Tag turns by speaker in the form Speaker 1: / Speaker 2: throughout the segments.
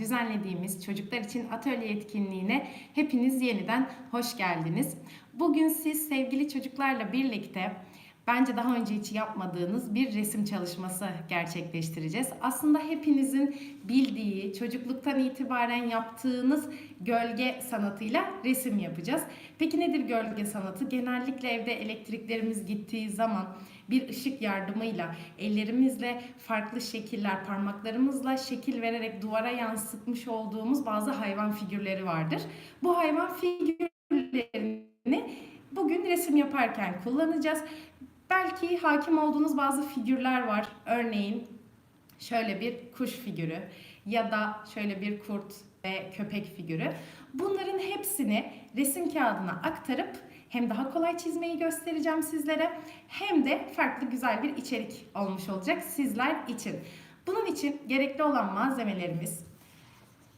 Speaker 1: düzenlediğimiz çocuklar için atölye etkinliğine hepiniz yeniden hoş geldiniz. Bugün siz sevgili çocuklarla birlikte bence daha önce hiç yapmadığınız bir resim çalışması gerçekleştireceğiz. Aslında hepinizin bildiği, çocukluktan itibaren yaptığınız gölge sanatıyla resim yapacağız. Peki nedir gölge sanatı? Genellikle evde elektriklerimiz gittiği zaman bir ışık yardımıyla ellerimizle farklı şekiller, parmaklarımızla şekil vererek duvara yansıtmış olduğumuz bazı hayvan figürleri vardır. Bu hayvan figürlerini bugün resim yaparken kullanacağız. Belki hakim olduğunuz bazı figürler var. Örneğin şöyle bir kuş figürü ya da şöyle bir kurt ve köpek figürü. Bunların hepsini resim kağıdına aktarıp hem daha kolay çizmeyi göstereceğim sizlere hem de farklı güzel bir içerik olmuş olacak sizler için. Bunun için gerekli olan malzemelerimiz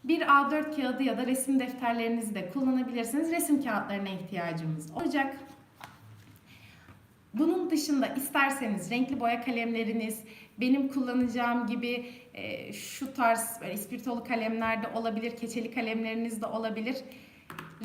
Speaker 1: bir A4 kağıdı ya da resim defterlerinizi de kullanabilirsiniz. Resim kağıtlarına ihtiyacımız olacak. Bunun dışında isterseniz renkli boya kalemleriniz, benim kullanacağım gibi e, şu tarz böyle ispirtolu kalemler de olabilir, keçeli kalemleriniz de olabilir.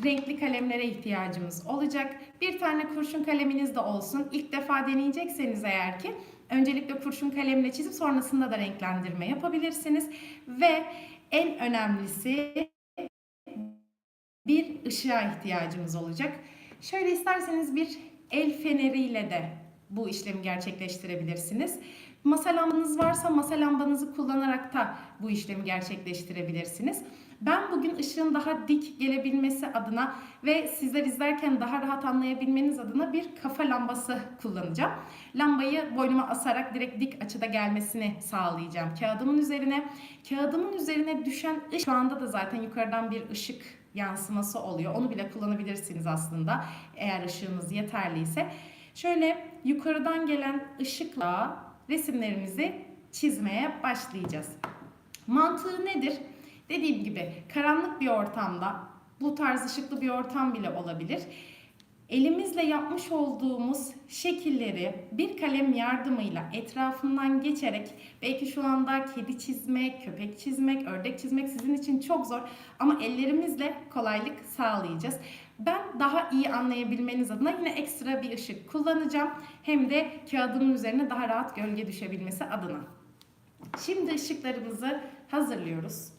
Speaker 1: Renkli kalemlere ihtiyacımız olacak. Bir tane kurşun kaleminiz de olsun. İlk defa deneyecekseniz eğer ki öncelikle kurşun kalemle çizip sonrasında da renklendirme yapabilirsiniz. Ve en önemlisi bir ışığa ihtiyacımız olacak. Şöyle isterseniz bir el feneriyle de bu işlemi gerçekleştirebilirsiniz. Masa lambanız varsa masa lambanızı kullanarak da bu işlemi gerçekleştirebilirsiniz. Ben bugün ışığın daha dik gelebilmesi adına ve sizler izlerken daha rahat anlayabilmeniz adına bir kafa lambası kullanacağım. Lambayı boynuma asarak direkt dik açıda gelmesini sağlayacağım kağıdımın üzerine. Kağıdımın üzerine düşen ışık şu anda da zaten yukarıdan bir ışık yansıması oluyor. Onu bile kullanabilirsiniz aslında eğer ışığınız yeterliyse. Şöyle yukarıdan gelen ışıkla resimlerimizi çizmeye başlayacağız. Mantığı nedir? Dediğim gibi karanlık bir ortamda bu tarz ışıklı bir ortam bile olabilir. Elimizle yapmış olduğumuz şekilleri bir kalem yardımıyla etrafından geçerek belki şu anda kedi çizmek, köpek çizmek, ördek çizmek sizin için çok zor ama ellerimizle kolaylık sağlayacağız. Ben daha iyi anlayabilmeniz adına yine ekstra bir ışık kullanacağım. Hem de kağıdımın üzerine daha rahat gölge düşebilmesi adına. Şimdi ışıklarımızı hazırlıyoruz.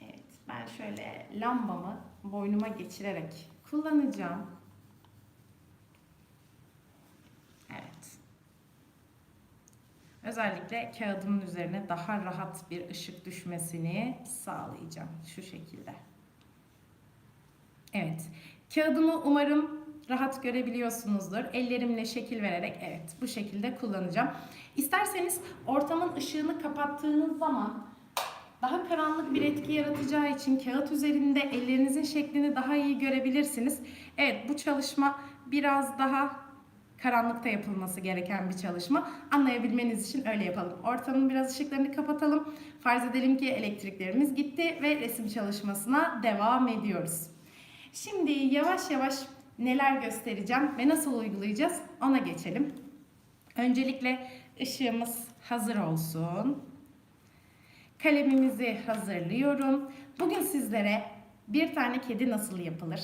Speaker 1: Evet, ben şöyle lambamı boynuma geçirerek kullanacağım. Evet. Özellikle kağıdımın üzerine daha rahat bir ışık düşmesini sağlayacağım. Şu şekilde. Evet. Kağıdımı umarım rahat görebiliyorsunuzdur. Ellerimle şekil vererek evet bu şekilde kullanacağım. İsterseniz ortamın ışığını kapattığınız zaman daha karanlık bir etki yaratacağı için kağıt üzerinde ellerinizin şeklini daha iyi görebilirsiniz. Evet bu çalışma biraz daha karanlıkta yapılması gereken bir çalışma. Anlayabilmeniz için öyle yapalım. Ortamın biraz ışıklarını kapatalım. Farz edelim ki elektriklerimiz gitti ve resim çalışmasına devam ediyoruz. Şimdi yavaş yavaş neler göstereceğim ve nasıl uygulayacağız ona geçelim. Öncelikle ışığımız hazır olsun. Kalemimizi hazırlıyorum. Bugün sizlere bir tane kedi nasıl yapılır,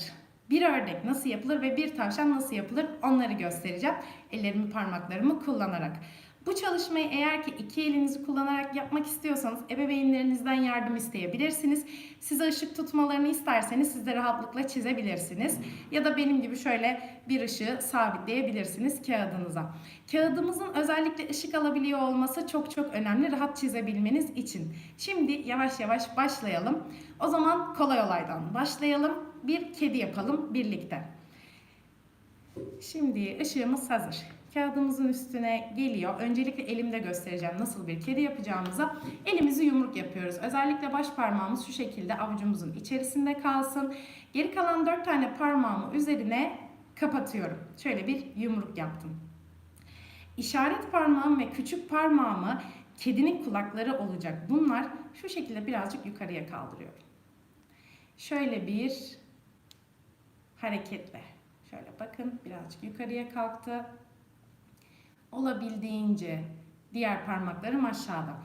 Speaker 1: bir ördek nasıl yapılır ve bir tavşan nasıl yapılır onları göstereceğim. Ellerimi parmaklarımı kullanarak. Bu çalışmayı eğer ki iki elinizi kullanarak yapmak istiyorsanız ebeveynlerinizden yardım isteyebilirsiniz. Size ışık tutmalarını isterseniz siz de rahatlıkla çizebilirsiniz. Ya da benim gibi şöyle bir ışığı sabitleyebilirsiniz kağıdınıza. Kağıdımızın özellikle ışık alabiliyor olması çok çok önemli rahat çizebilmeniz için. Şimdi yavaş yavaş başlayalım. O zaman kolay olaydan başlayalım. Bir kedi yapalım birlikte. Şimdi ışığımız hazır. Kağıdımızın üstüne geliyor. Öncelikle elimde göstereceğim nasıl bir kedi yapacağımıza. Elimizi yumruk yapıyoruz. Özellikle baş parmağımız şu şekilde avucumuzun içerisinde kalsın. Geri kalan dört tane parmağımı üzerine kapatıyorum. Şöyle bir yumruk yaptım. İşaret parmağım ve küçük parmağımı kedinin kulakları olacak. Bunlar şu şekilde birazcık yukarıya kaldırıyorum. Şöyle bir hareketle. Şöyle bakın birazcık yukarıya kalktı olabildiğince diğer parmaklarım aşağıda.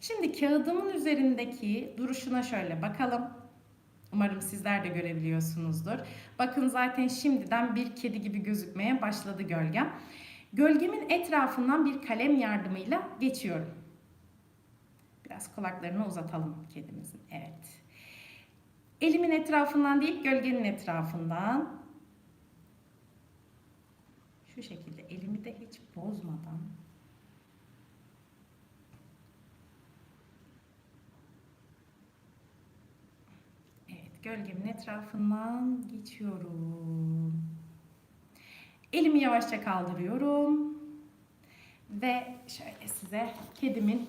Speaker 1: Şimdi kağıdımın üzerindeki duruşuna şöyle bakalım. Umarım sizler de görebiliyorsunuzdur. Bakın zaten şimdiden bir kedi gibi gözükmeye başladı gölgem. Gölgemin etrafından bir kalem yardımıyla geçiyorum. Biraz kulaklarını uzatalım kedimizin. Evet. Elimin etrafından değil, gölgenin etrafından. Şu şekilde elimi de hiç bozmadan Evet, gölgemin etrafından geçiyorum. Elimi yavaşça kaldırıyorum. Ve şöyle size kedimin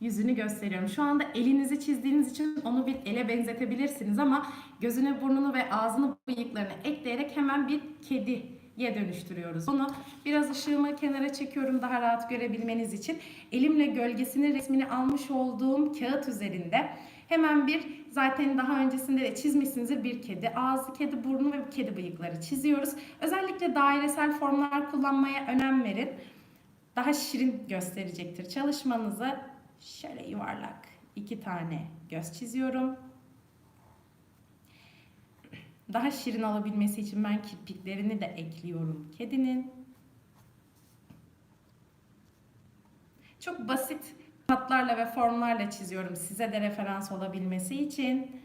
Speaker 1: yüzünü gösteriyorum. Şu anda elinizi çizdiğiniz için onu bir ele benzetebilirsiniz ama gözünü, burnunu ve ağzını, bıyıklarını ekleyerek hemen bir kediye dönüştürüyoruz. Onu biraz ışığımı kenara çekiyorum daha rahat görebilmeniz için. Elimle gölgesini, resmini almış olduğum kağıt üzerinde hemen bir zaten daha öncesinde de çizmişsinizdir bir kedi ağzı, kedi burnu ve kedi bıyıkları çiziyoruz. Özellikle dairesel formlar kullanmaya önem verin. Daha şirin gösterecektir çalışmanızı. Şöyle yuvarlak iki tane göz çiziyorum. Daha şirin olabilmesi için ben kirpiklerini de ekliyorum kedinin. Çok basit hatlarla ve formlarla çiziyorum size de referans olabilmesi için.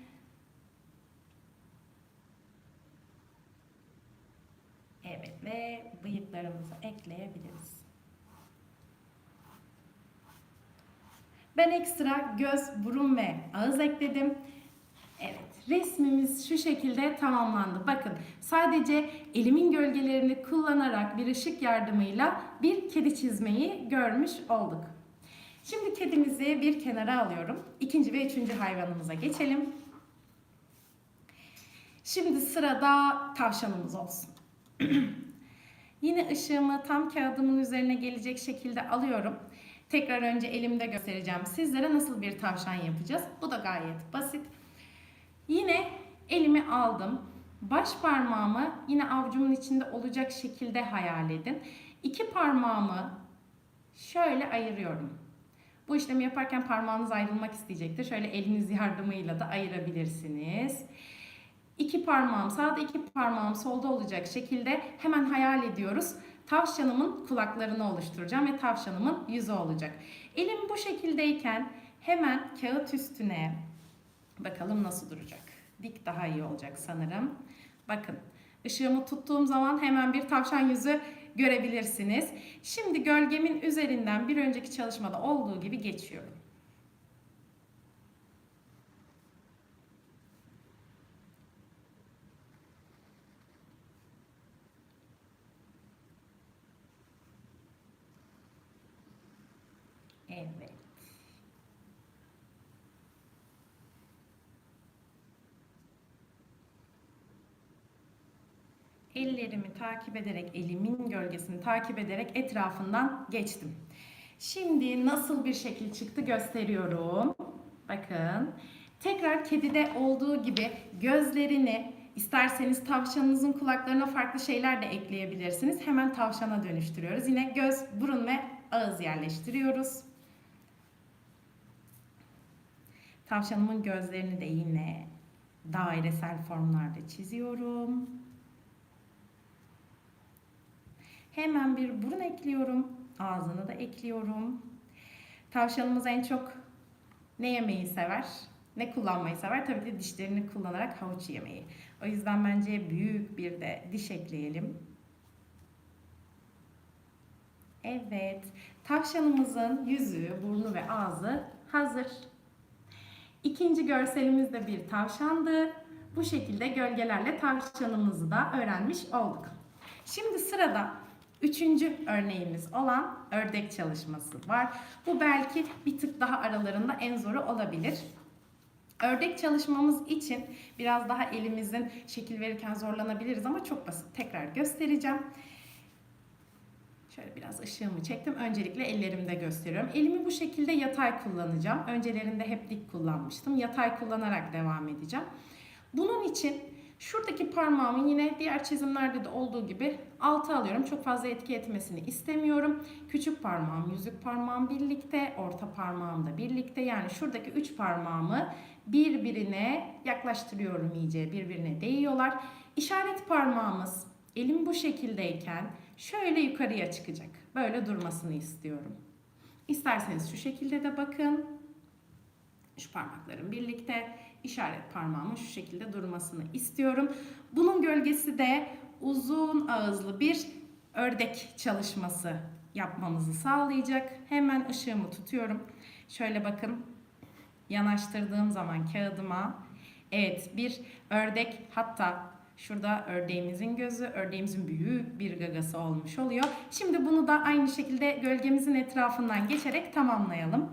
Speaker 1: Evet ve bıyıklarımızı ekleyebiliriz. Ben ekstra göz, burun ve ağız ekledim. Evet, resmimiz şu şekilde tamamlandı. Bakın, sadece elimin gölgelerini kullanarak bir ışık yardımıyla bir kedi çizmeyi görmüş olduk. Şimdi kedimizi bir kenara alıyorum. İkinci ve üçüncü hayvanımıza geçelim. Şimdi sırada tavşanımız olsun. Yine ışığımı tam kağıdımın üzerine gelecek şekilde alıyorum. Tekrar önce elimde göstereceğim sizlere nasıl bir tavşan yapacağız. Bu da gayet basit. Yine elimi aldım. Baş parmağımı yine avucumun içinde olacak şekilde hayal edin. İki parmağımı şöyle ayırıyorum. Bu işlemi yaparken parmağınız ayrılmak isteyecektir. Şöyle eliniz yardımıyla da ayırabilirsiniz. İki parmağım sağda iki parmağım solda olacak şekilde hemen hayal ediyoruz. Tavşanımın kulaklarını oluşturacağım ve tavşanımın yüzü olacak. Elim bu şekildeyken hemen kağıt üstüne bakalım nasıl duracak. Dik daha iyi olacak sanırım. Bakın ışığımı tuttuğum zaman hemen bir tavşan yüzü görebilirsiniz. Şimdi gölgemin üzerinden bir önceki çalışmada olduğu gibi geçiyorum. Evet. Ellerimi takip ederek, elimin gölgesini takip ederek etrafından geçtim. Şimdi nasıl bir şekil çıktı gösteriyorum. Bakın. Tekrar kedide olduğu gibi gözlerini isterseniz tavşanınızın kulaklarına farklı şeyler de ekleyebilirsiniz. Hemen tavşana dönüştürüyoruz. Yine göz, burun ve ağız yerleştiriyoruz. Tavşanımın gözlerini de yine dairesel formlarda çiziyorum. Hemen bir burun ekliyorum. Ağzını da ekliyorum. Tavşanımız en çok ne yemeyi sever? Ne kullanmayı sever? Tabii ki dişlerini kullanarak havuç yemeyi. O yüzden bence büyük bir de diş ekleyelim. Evet. Tavşanımızın yüzü, burnu ve ağzı hazır. İkinci görselimiz de bir tavşandı. Bu şekilde gölgelerle tavşanımızı da öğrenmiş olduk. Şimdi sırada üçüncü örneğimiz olan ördek çalışması var. Bu belki bir tık daha aralarında en zoru olabilir. Ördek çalışmamız için biraz daha elimizin şekil verirken zorlanabiliriz ama çok basit. Tekrar göstereceğim. Şöyle biraz ışığımı çektim. Öncelikle ellerimde gösteriyorum. Elimi bu şekilde yatay kullanacağım. Öncelerinde hep dik kullanmıştım. Yatay kullanarak devam edeceğim. Bunun için Şuradaki parmağımı yine diğer çizimlerde de olduğu gibi alta alıyorum. Çok fazla etki etmesini istemiyorum. Küçük parmağım, yüzük parmağım birlikte, orta parmağım da birlikte. Yani şuradaki üç parmağımı birbirine yaklaştırıyorum iyice. Birbirine değiyorlar. İşaret parmağımız elim bu şekildeyken şöyle yukarıya çıkacak. Böyle durmasını istiyorum. İsterseniz şu şekilde de bakın. Şu parmaklarım birlikte işaret parmağımın şu şekilde durmasını istiyorum. Bunun gölgesi de uzun ağızlı bir ördek çalışması yapmamızı sağlayacak. Hemen ışığımı tutuyorum. Şöyle bakın yanaştırdığım zaman kağıdıma evet bir ördek hatta Şurada ördeğimizin gözü, ördeğimizin büyük bir gagası olmuş oluyor. Şimdi bunu da aynı şekilde gölgemizin etrafından geçerek tamamlayalım.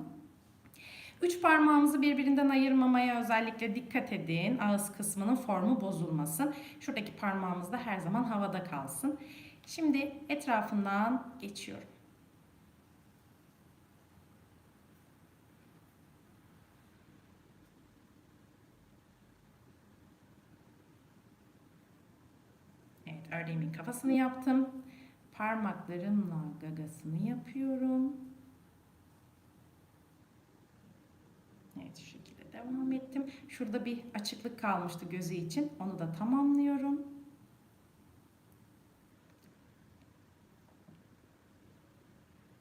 Speaker 1: Üç parmağımızı birbirinden ayırmamaya özellikle dikkat edin. Ağız kısmının formu bozulmasın. Şuradaki parmağımız da her zaman havada kalsın. Şimdi etrafından geçiyorum. Evet, ördeğimin kafasını yaptım. Parmaklarımla gagasını yapıyorum. Evet, şu şekilde devam ettim. Şurada bir açıklık kalmıştı gözü için. Onu da tamamlıyorum.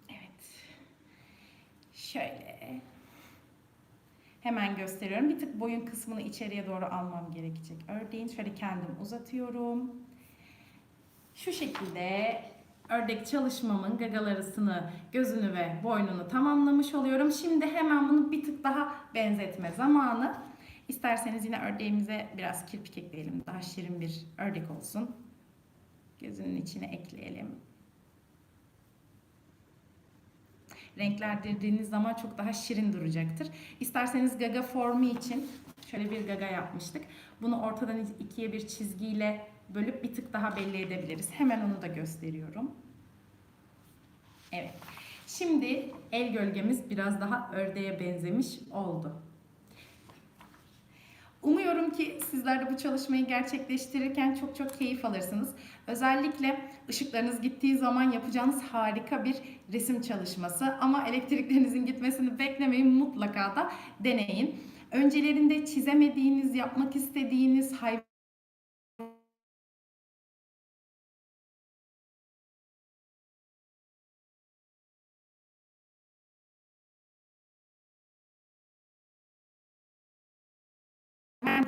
Speaker 1: Evet. Şöyle. Hemen gösteriyorum. Bir tık boyun kısmını içeriye doğru almam gerekecek. Ördeğin şöyle kendim uzatıyorum. Şu şekilde ördek çalışmamın gagalarısını, gözünü ve boynunu tamamlamış oluyorum. Şimdi hemen bunu bir tık daha benzetme zamanı. İsterseniz yine ördeğimize biraz kirpik ekleyelim. Daha şirin bir ördek olsun. Gözünün içine ekleyelim. Renklendirdiğiniz zaman çok daha şirin duracaktır. İsterseniz gaga formu için şöyle bir gaga yapmıştık. Bunu ortadan ikiye bir çizgiyle bölüp bir tık daha belli edebiliriz. Hemen onu da gösteriyorum. Evet. Şimdi el gölgemiz biraz daha ördeğe benzemiş oldu. Umuyorum ki sizler de bu çalışmayı gerçekleştirirken çok çok keyif alırsınız. Özellikle ışıklarınız gittiği zaman yapacağınız harika bir resim çalışması. Ama elektriklerinizin gitmesini beklemeyin mutlaka da deneyin. Öncelerinde çizemediğiniz, yapmak istediğiniz hayvan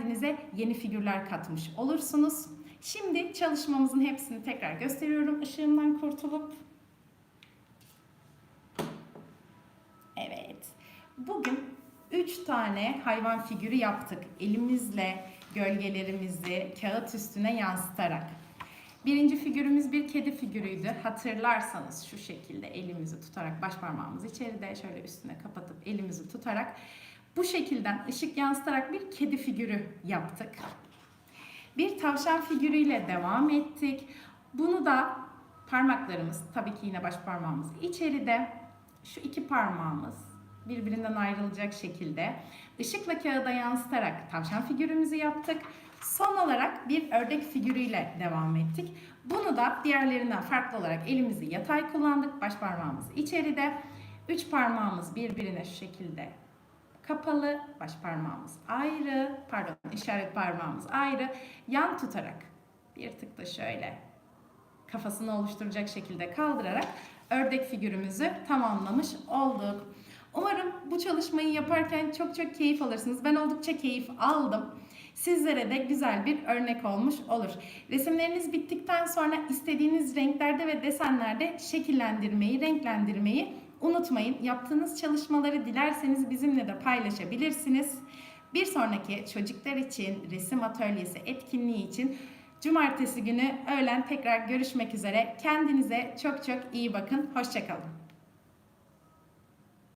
Speaker 1: kendinize yeni figürler katmış olursunuz. Şimdi çalışmamızın hepsini tekrar gösteriyorum ışığımdan kurtulup. Evet. Bugün 3 tane hayvan figürü yaptık. Elimizle gölgelerimizi kağıt üstüne yansıtarak. Birinci figürümüz bir kedi figürüydü. Hatırlarsanız şu şekilde elimizi tutarak baş parmağımızı içeride şöyle üstüne kapatıp elimizi tutarak bu şekilden ışık yansıtarak bir kedi figürü yaptık. Bir tavşan figürüyle devam ettik. Bunu da parmaklarımız, tabii ki yine baş parmağımız içeride, şu iki parmağımız birbirinden ayrılacak şekilde ışıkla kağıda yansıtarak tavşan figürümüzü yaptık. Son olarak bir ördek figürüyle devam ettik. Bunu da diğerlerinden farklı olarak elimizi yatay kullandık. Baş parmağımız içeride. Üç parmağımız birbirine şu şekilde kapalı, baş parmağımız ayrı, pardon işaret parmağımız ayrı, yan tutarak bir tık da şöyle kafasını oluşturacak şekilde kaldırarak ördek figürümüzü tamamlamış olduk. Umarım bu çalışmayı yaparken çok çok keyif alırsınız. Ben oldukça keyif aldım. Sizlere de güzel bir örnek olmuş olur. Resimleriniz bittikten sonra istediğiniz renklerde ve desenlerde şekillendirmeyi, renklendirmeyi Unutmayın yaptığınız çalışmaları dilerseniz bizimle de paylaşabilirsiniz. Bir sonraki çocuklar için resim atölyesi etkinliği için cumartesi günü öğlen tekrar görüşmek üzere. Kendinize çok çok iyi bakın. Hoşçakalın.